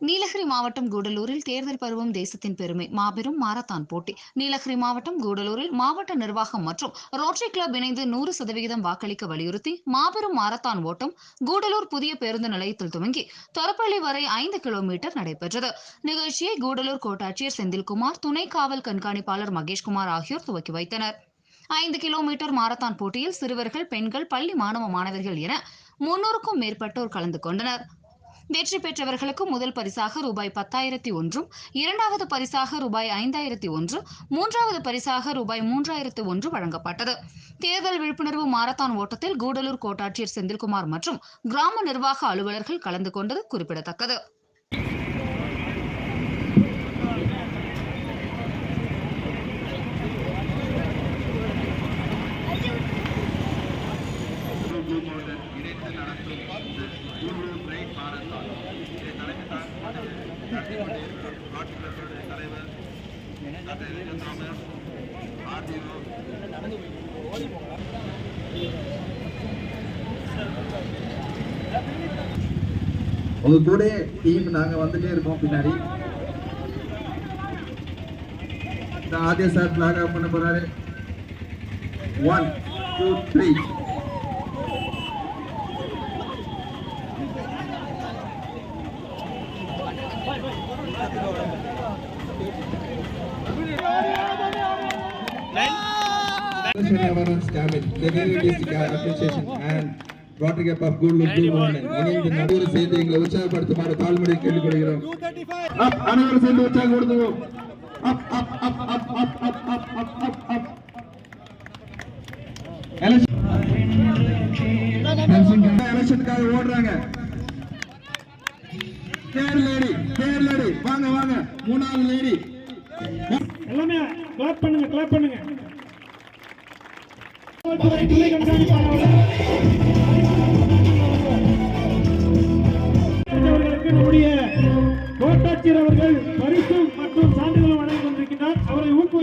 நீலகிரி மாவட்டம் கூடலூரில் தேர்தல் பருவம் தேசத்தின் பெருமை. மாபெரும் மாரத்தான் போட்டி. நீலகிரி மாவட்டம் கூடலூரில் மாவட்ட நிர்வாகம் மற்றும் ரோட்டரி கிளப் இணைந்து நூறு சதவிகிதம் வாக்களிக்க வலியுறுத்தி மாபெரும் மாரத்தான் ஓட்டம் கூடலூர் புதிய பேருந்து நிலையத்தில் துவங்கி தொரப்பள்ளி வரை ஐந்து கிலோமீட்டர் நடைபெற்றது. நிகழ்ச்சியை கூடலூர் கோட்டாட்சியர் செந்தில்குமார் துணை காவல் கண்காணிப்பாளர் மகேஷ்குமார் ஆகியோர் துவக்கி வைத்தனர். ஐந்து கிலோமீட்டர் மாரத்தான் போட்டியில் சிறுவர்கள் பெண்கள் பள்ளி மாணவ மாணவர்கள் என முன்னூறுக்கும் மேற்பட்டோர் கலந்து கொண்டனர். வெற்றி பெற்றவர்களுக்கு முதல் பரிசாக ரூபாய் பத்தாயிரத்தி ஒன்றும் இரண்டாவது பரிசாக ரூபாய் ஐந்தாயிரத்தி ஒன்று மூன்றாவது பரிசாக ரூபாய் மூன்றாயிரத்து ஒன்று வழங்கப்பட்டது. தேர்தல் விழிப்புணர்வு மாரத்தான் ஓட்டத்தில் கூடலூர் கோட்டாட்சியர் செந்தில்குமார் மற்றும் கிராம நிர்வாக அலுவலர்கள் கலந்து கொண்டது குறிப்பிடத்தக்கது. நடத்தி கொண்டிருக்கும் தலைவர் டாக்டர் ஆர்டிஓ உங்க கூட டீம் நாங்க வந்துட்டே இருக்கோம் பின்னாடி. ஆதிய சார் பிளாக் ஆஃப் பண்ண போறாரு. One two three the Appreciation and of இணைந்து நடுவர் சேர்ந்து எங்களை உற்சாகப்படுத்துமாறு தாழ்மொழி கேள்விப்படுகிறோம் அப் அனைவரும் சேர்ந்து உற்சாகம் அப் அப் அப் அப் அப் அப் அப் அப் அப் அப். எலெக்ஷனுக்காக ஓடுறாங்க. தேர் லேடி தேர் லேடி வாங்க வாங்க. மூணாவது லேடி எல்லாமே கிளாப் பண்ணுங்க கிளாப் பண்ணுங்க. நம்முடைய கோட்டாட்சியர் அவர்கள் பரிசும் மற்றும் சான்றிதழும் வழங்கி கொண்டிருக்கிறார் அவரை ஊக்குவிக்க